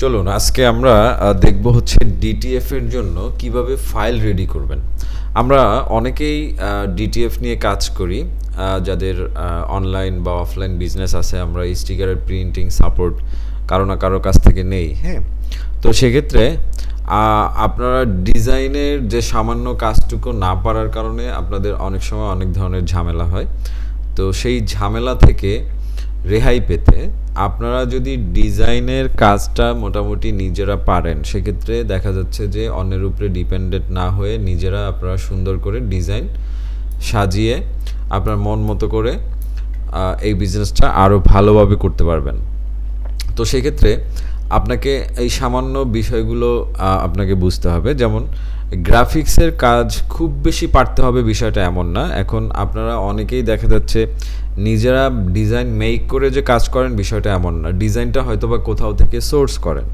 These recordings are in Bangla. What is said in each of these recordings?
চলুন, আজকে আমরা দেখব হচ্ছে ডিটিএফ এর জন্য কীভাবে ফাইল রেডি করবেন। আমরা অনেকেই ডিটিএফ নিয়ে কাজ করি যাদের অনলাইন বা অফলাইন বিজনেস আছে, আমরা স্টিকারের প্রিন্টিং সাপোর্ট কারও না কারও কাছ থেকে নেই হ্যাঁ? তো সেক্ষেত্রে আপনারা ডিজাইনের যে সামান্য কাজটুকু না পারার কারণে আপনাদের অনেক সময় অনেক ধরনের ঝামেলা হয়। তো সেই ঝামেলা থেকে রেহাই পেতে আপনারা যদি ডিজাইনের কাজটা মোটামুটি নিজেরা পারেন, সেক্ষেত্রে দেখা যাচ্ছে যে অন্যের উপরে ডিপেন্ডেন্ট না হয়ে নিজেরা আপনারা সুন্দর করে ডিজাইন সাজিয়ে আপনার মন মতো করে এই বিজনেসটা আরও ভালোভাবে করতে পারবেন। তো সেক্ষেত্রে আপনাকে এই সামান্য বিষয়গুলো আপনাকে বুঝতে হবে। যেমন গ্রাফিক্সের কাজ খুব বেশি পারতে হবে বিষয়টা এমন না। এখন আপনারা অনেকেই দেখা যাচ্ছে নিজেরা ডিজাইন মেক করে যে কাজ করেন বিষয়টা এমন না। ডিজাইনটা হয়তো বা কোথাও থেকে সোর্স করেন।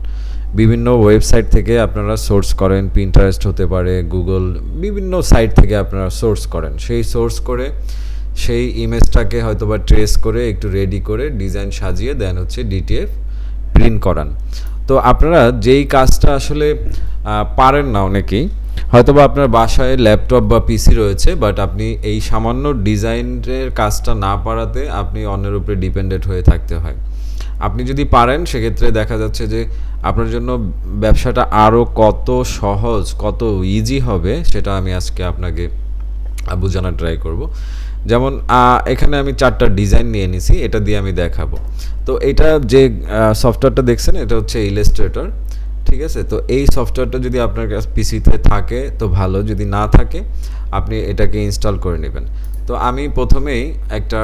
বিভিন্ন ওয়েবসাইট থেকে আপনারা সোর্স করেন পিন্টারেস্ট হতে পারে গুগল বিভিন্ন সাইট থেকে আপনারা সোর্স করেন। সেই সোর্স করে সেই ইমেজটাকে হয়তো বা ট্রেস করে, একটু রেডি করে ডিজাইন সাজিয়ে দেন হচ্ছে ডিটিএফ প্রিন্ট করান। তো আপনারা যেই কাজটা আসলে পারেন না অনেকেই হয়তোবা আপনার বাসায় ল্যাপটপ বা পিসি রয়েছে বাট আপনি এই সামান্য ডিজাইনের কাজটা না পারাতে আপনি অন্যের উপরে ডিপেন্ডেন্ট হয়ে থাকতে হয়। আপনি যদি পারেন, সেক্ষেত্রে দেখা যাচ্ছে যে আপনার জন্য ব্যবসাটা আরও কত সহজ, কত ইজি হবে, সেটা আমি আজকে আপনাকে বোঝানোর ট্রাই করব। যেমন এখানে আমি চারটা ডিজাইন নিয়ে নিছি, এটা দিয়ে আমি দেখাবো। তো এটা যে সফটওয়্যারটা দেখছেন, এটা হচ্ছে ইলাস্ট্রেটর ঠিক আছে? তো এই সফটওয়্যারটা যদি আপনার কাছে পিসিতে থাকে, তো ভালো। যদি না থাকে, আপনি এটাকে ইনস্টল করে নেবেন। তো আমি প্রথমেই একটা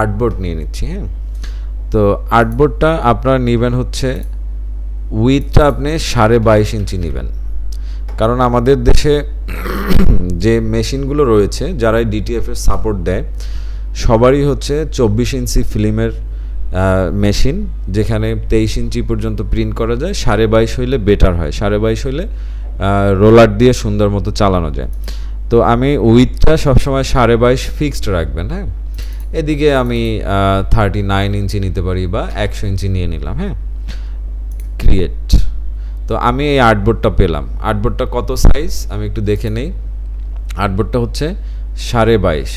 আর্টবোর্ড নিয়ে নিচ্ছি হ্যাঁ? তো আর্টবোর্ডটা আপনারা নেবেন হচ্ছে উইথটা আপনি সাড়ে বাইশ ইঞ্চি নেবেন। কারণ আমাদের দেশে যে মেশিনগুলো রয়েছে, যারা ডিটিএফের সাপোর্ট দেয়, সবারই হচ্ছে চব্বিশ ইঞ্চি ফিল্মের মেশিন যেখানে তেইশ ইঞ্চি পর্যন্ত প্রিন্ট করা যায়, সাড়ে বাইশ হইলে বেটার হয়। সাড়ে বাইশ হইলে রোলার দিয়ে সুন্দর মতো চালানো যায়। তো আমি উইথটা সবসময় সাড়ে বাইশ ফিক্সড রাখবেন হ্যাঁ? এদিকে আমি থার্টি নাইন ইঞ্চি নিতে পারি বা একশো ইঞ্চি নিয়ে নিলাম হ্যাঁ? ক্রিয়েট তো আমি এই আর্টবোর্ডটা পেলাম। আর্টবোর্ডটা কত সাইজ আমি একটু দেখে নেই। আর্টবোর্ডটা হচ্ছে সাড়ে বাইশ।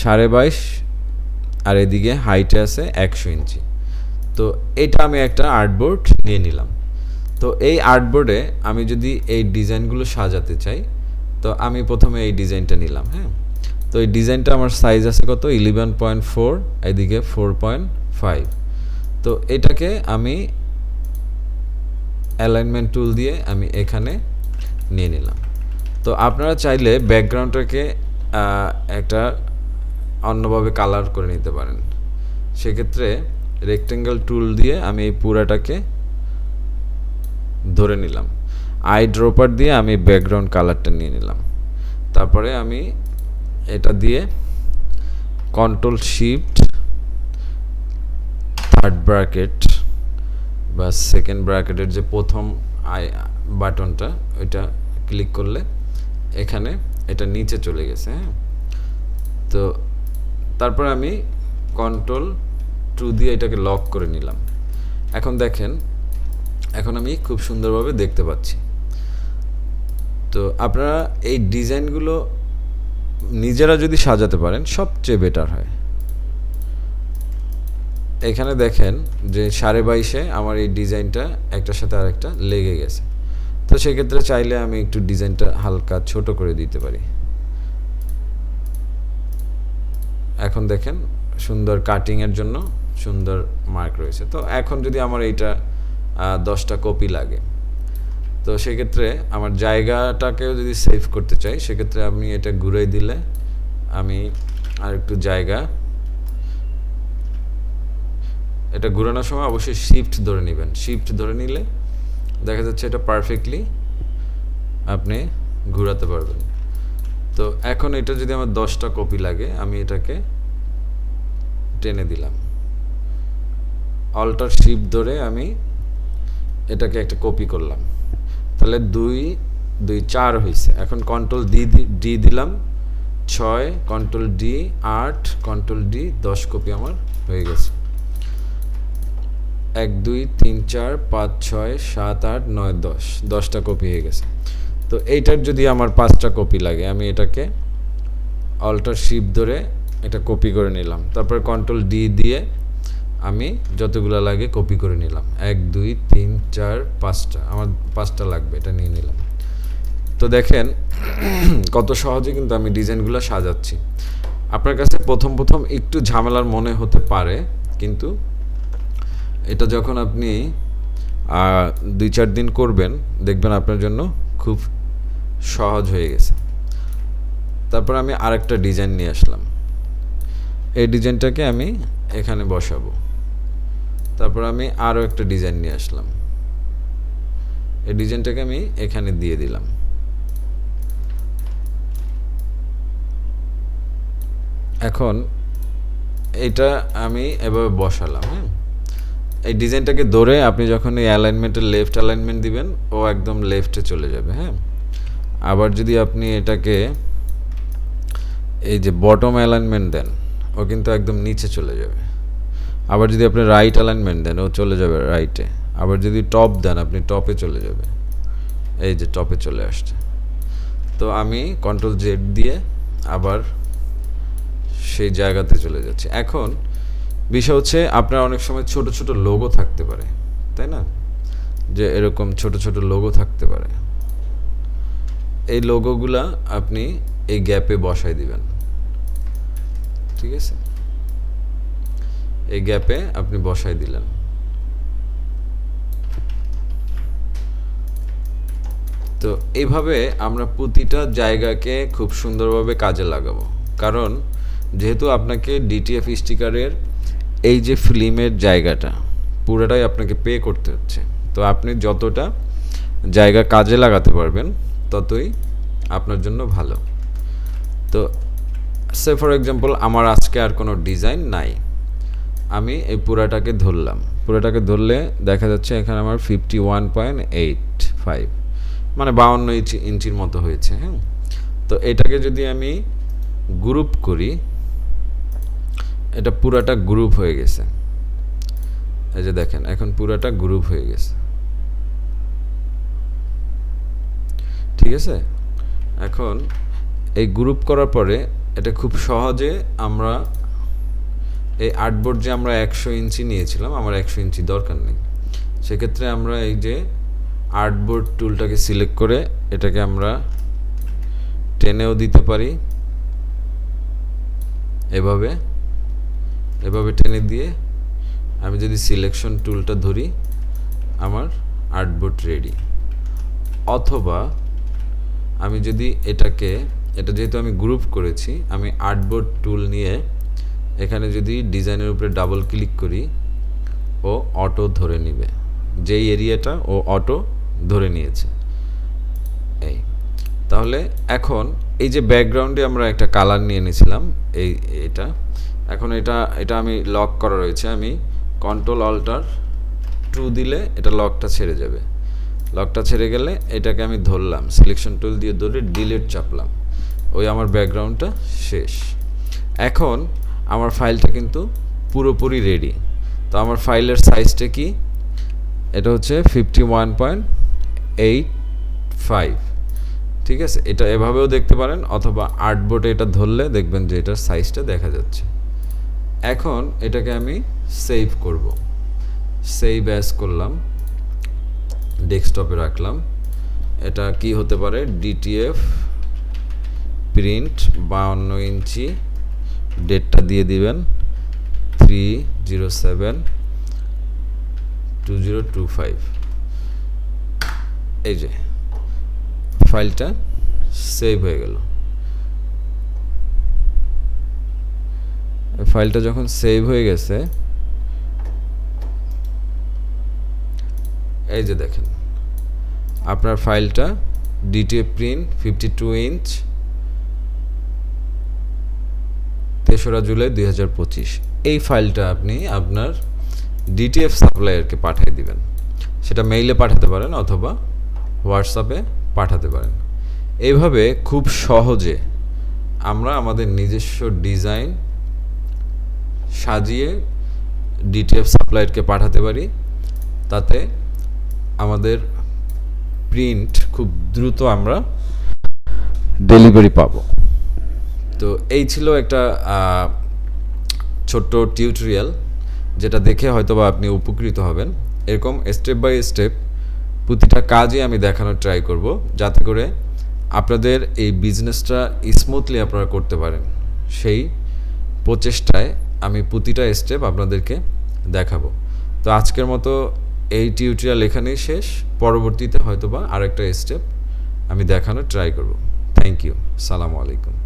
সাড়ে বাইশ আর এদিকে হাইটে আছে একশো ইঞ্চি। তো এটা আমি একটা আর্টবোর্ড নিয়ে নিলাম। তো এই আর্টবোর্ডে আমি যদি এই ডিজাইনগুলো সাজাতে চাই, তো আমি প্রথমে এই ডিজাইনটা নিলাম হ্যাঁ? তো এই ডিজাইনটা আমার সাইজ আছে কত? ইলেভেন পয়েন্ট ফোর এদিকে ফোর পয়েন্ট ফাইভ তো এটাকে আমি অ্যালাইনমেন্ট টুল দিয়ে আমি এখানে নিয়ে নিলাম। তো আপনারা চাইলে ব্যাকগ্রাউন্ডটাকে একটা অন্যভাবে কালার করে নিতে পারেন। সেক্ষেত্রে রেক্টেঙ্গেল টুল দিয়ে আমি এই পুরাটাকে ধরে নিলাম। আই ড্রপার দিয়ে আমি ব্যাকগ্রাউন্ড কালারটা নিয়ে নিলাম। তারপরে আমি এটা দিয়ে কন্ট্রোল শিফট থার্ড ব্র্যাকেট বা সেকেন্ড ব্র্যাকেটের যে প্রথম আই বাটনটা ওইটা ক্লিক করলে এখানে এটা নিচে চলে গেছে হ্যাঁ? তো তারপর আমি কন্ট্রোল টু দিয়ে এটাকে লক করে নিলাম। এখন দেখেন, এখন আমি খুব সুন্দরভাবে দেখতে পাচ্ছি। তো আপনারা এই ডিজাইনগুলো নিজেরা যদি সাজাতে পারেন, সবচেয়ে বেটার হয়। এখানে দেখেন যে সাড়ে বাইশে আমার এই ডিজাইনটা একটার সাথে আরেকটা লেগে গেছে। তো সেক্ষেত্রে চাইলে আমি একটু ডিজাইনটা হালকা ছোট করে দিতে পারি। এখন দেখেন, সুন্দর কাটিংয়ের জন্য সুন্দর মার্ক রয়েছে। তো এখন যদি আমার এইটা দশটা কপি লাগে, তো সেক্ষেত্রে আমার জায়গাটাকেও যদি সেভ করতে চাই, সেক্ষেত্রে আমি এটা ঘুরে দিলে আমি আর একটু জায়গা, এটা ঘুরানোর সময় অবশ্যই শিফট ধরে নেবেন। শিফট ধরে নিলে দেখা যাচ্ছে এটা পারফেক্টলি আপনি ঘোরাতে পারবেন। তো এখন এটা যদি আমার দশটা কপি লাগে, আমি এটাকে টেনে দিলাম। অল্টার শিফট ধরে আমি এটাকে একটা কপি করলাম। তাহলে দুই দুই চার হয়েছে এখন কন্ট্রোল ডি ডি দিলাম। ছয় কন্ট্রোল ডি আট কন্ট্রোল ডি দশ কপি আমার হয়ে গেছে। এক, দুই, তিন, চার, পাঁচ, ছয়, সাত, আট, নয়, দশ। দশটা কপি হয়ে গেছে। তো এইটার যদি আমার পাঁচটা কপি লাগে, আমি এটাকে অল্টার শিপ ধরে এটা কপি করে নিলাম। তারপর কন্ট্রোল ডি দিয়ে আমি যতগুলো লাগে কপি করে নিলাম। এক, দুই, তিন, চার, পাঁচটা। আমার পাঁচটা লাগবে, এটা নিয়ে নিলাম। তো দেখেন, কত সহজে কিন্তু আমি ডিজাইনগুলো সাজাচ্ছি। আপনার কাছে প্রথম প্রথম একটু ঝামেলার মনে হতে পারে, কিন্তু এটা যখন আপনি দুই, চার দিন করবেন, দেখবেন আপনার জন্য খুব সহজ হয়ে গেছে। তারপর আমি আরেকটা ডিজাইন নিয়ে আসলাম। এই ডিজাইনটাকে আমি এখানে বসাবো। তারপর আমি আরও একটা ডিজাইন নিয়ে আসলাম। এই ডিজাইনটাকে আমি এখানে দিয়ে দিলাম। এখন এটা আমি এভাবে বসালাম হ্যাঁ? এই ডিজাইনটাকে ধরে আপনি যখন এই অ্যালাইনমেন্টের লেফট অ্যালাইনমেন্ট দিবেন, ও একদম লেফটে চলে যাবে হ্যাঁ? আবার যদি আপনি এটাকে এই যে বটম অ্যালাইনমেন্ট দেন, ও কিন্তু একদম নিচে চলে যাবে। আবার যদি আপনি রাইট অ্যালাইনমেন্ট দেন, ও চলে যাবে রাইটে আবার যদি টপ দেন, আপনি টপে চলে যাবে। এই যে টপে চলে আসছে। তো আমি কন্ট্রোল জেড দিয়ে আবার সেই জায়গাতে চলে যাচ্ছি। এখন বিষয় হচ্ছে, আপনার অনেক সময় ছোট ছোট লোগো থাকতে পারে, তাই না? যে এরকম ছোট ছোট লোগো থাকতে পারে। এই লোগোগুলা আপনি এই গ্যাপে বসাই দিবেন। ঠিক আছে? এই গ্যাপে আপনি বসাই দিলেন। তো এইভাবে আমরা প্রতিটা জায়গাকে খুব সুন্দরভাবে কাজে লাগাবো। কারণ যেহেতু আপনাকে ডিটিএফ স্টিকারের এই যে ফিল্মের জায়গাটা, পুরোটাই আপনাকে পে করতে হচ্ছে। তো আপনি যতটা জায়গা কাজে লাগাতে পারবেন ততই আপনার জন্য ভালো। তো সে ফর এক্সাম্পল আমার আজকে আর কোনো ডিজাইন নাই। আমি এই পুরাটাকে ধরলাম। পুরাটাকে ধরলে দেখা যাচ্ছে এখানে আমার fifty one point eight five মানে বাউন্ন ইঞ্চি, ইঞ্চির মতো হয়েছে হ্যাঁ? তো এটাকে যদি আমি গ্রুপ করি, এটা পুরাটা গ্রুপ হয়ে গেছে। এই যে দেখেন, এখন পুরাটা গ্রুপ হয়ে গেছে। ঠিক আছে? এখন এই গ্রুপ করার পরে এটা খুব সহজে আমরা এই আর্টবোর্ড যে আমরা একশো ইঞ্চি নিয়েছিলাম, আমার একশো ইঞ্চি দরকার নেই। সেক্ষেত্রে আমরা এই যে আর্টবোর্ড টুলটাকে সিলেক্ট করে এটাকে আমরা টেনেও দিতে পারি। এভাবে এভাবে টেনে দিয়ে আমি যদি সিলেকশন টুলটা ধরি, আমার আর্টবোর্ড রেডি অথবা আমি যদি এটাকে, এটা যেহেতু আমি গ্রুপ করেছি, আমি আর্টবোর্ড টুল নিয়ে এখানে যদি ডিজাইনের উপরে ডাবল ক্লিক করি, ও অটো ধরে নিবে। যেই এরিয়াটা ও অটো ধরে নিয়েছে। এই। তাহলে এখন এই যে ব্যাকগ্রাউন্ডে আমরা একটা কালার নিয়ে নিয়েছিলাম এই এটা। এখন এটা এটা আমি লক করা রয়েছে। আমি কন্ট্রোল অল্টার টু দিলে এটা লকটা ছেড়ে যাবে। লকটা ছেড়ে গেলে এটাকে আমি ধরলাম সিলেকশন টুল দিয়ে ধরে ডিলিট চাপলাম। ওই আমার ব্যাকগ্রাউন্ডটা শেষ। এখন আমার ফাইলটা কিন্তু পুরোপুরি রেডি তো আমার ফাইলের সাইজটা কি? এটা হচ্ছে fifty one point eight five ঠিক আছে? এটা এভাবেও দেখতে পারেন, অথবা আর্টবোর্ডে এটা ধরলে দেখবেন যে এটার সাইজটা দেখা যাচ্ছে। এখন এটাকে আমি সেভ করব। সেভ অ্যাজ করলাম। ডেস্কটপে রাখলাম। এটা কি হতে পারে? ডিটিএফ প্রিন্ট বাউন্ন ইঞ্চি। ডেটটা দিয়ে দিবেন। Three zero seven two zero two five এই যে, ফাইলটা সেভ হয়ে গেল। ফাইলটা যখন সেভ হয়ে গেছে এই যে দেখেন। আপনার ফাইলটা DTA print fifty two inch তেসরা জুলাই দুই হাজার পঁচিশ। এই ফাইলটা আপনি আপনার ডিটিএফ সাপ্লায়ারকে পাঠিয়ে দিবেন। সেটা মেইলে পাঠাতে পারেন অথবা হোয়াটসঅ্যাপে পাঠাতে পারেন। এইভাবে খুব সহজে আমরা আমাদের নিজস্ব ডিজাইন সাজিয়ে ডিটিএফ সাপ্লায়ারকে পাঠাতে পারি। তাতে আমাদের প্রিন্ট খুব দ্রুত আমরা ডেলিভারি পাবো। তো এই ছিল একটা ছোট্ট টিউটোরিয়াল যেটা দেখে হয়তো বা আপনি উপকৃত হবেন। এরকম স্টেপ বাই স্টেপ প্রতিটা কাজই আমি দেখানোর ট্রাই করব যাতে করে আপনাদের এই বিজনেসটা স্মুথলি আপনারা করতে পারেন। সেই প্রচেষ্টায় আমি প্রতিটা স্টেপ আপনাদেরকে দেখাবো। তো আজকের মতো এই টিউটোরিয়াল এখানেই শেষ। পরবর্তীতে হয়তোবা আরেকটা স্টেপ আমি দেখানোর ট্রাই করব। থ্যাংক ইউ সালামু আলাইকুম